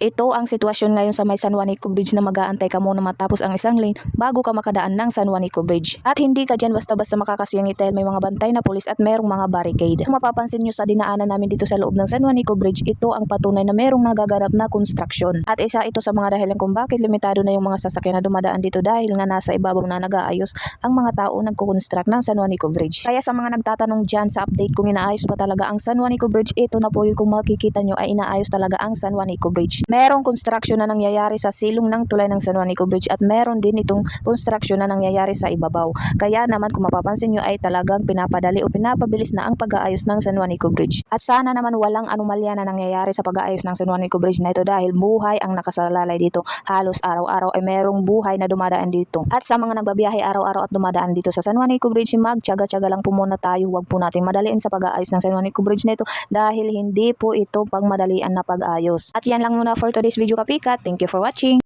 Ito ang sitwasyon ngayon sa may San Juanico Bridge na mag-aantay ka muna matapos ang isang lane bago ka makadaan ng San Juanico Bridge. At hindi ka dyan basta-basta makakasiyangit dahil may mga bantay na pulis at merong mga barricade. Kung mapapansin nyo sa dinaanan namin dito sa loob ng San Juanico Bridge, ito ang patunay na merong nagaganap na construction. At isa ito sa mga dahilan kung bakit limitado na yung mga sasakyan na dumadaan dito dahil nga nasa ibabaw na nag-aayos ang mga tao nagkukonstruct ng San Juanico Bridge. Kaya sa mga nagtatanong dyan sa update kung inaayos ba talaga ang San Juanico Bridge, ito na po yung kung makikita nyo ay inaayos talaga ang San Juanico Bridge. Merong construction na nangyayari sa silong ng tulay ng San Juanico Bridge at meron din itong construction na nangyayari sa ibabaw. Kaya naman kung mapapansin nyo ay talagang pinapadali o pinapabilis na ang pag-aayos ng San Juanico Bridge. At sana naman walang anomalya na nangyayari sa pag-aayos ng San Juanico Bridge na ito dahil buhay ang nakasalalay dito. Halos araw-araw ay merong buhay na dumadaan dito. At sa mga nagbabiyahe araw-araw at dumadaan dito sa San Juanico Bridge, magtyaga-tyaga lang po muna tayo. Huwag po natin madaliin sa pag-aayos ng San Juanico Bridge na ito dahil hindi po ito pangmadalian na pag-ayos. At yan lang muna for today's video kapikat. Thank you for watching.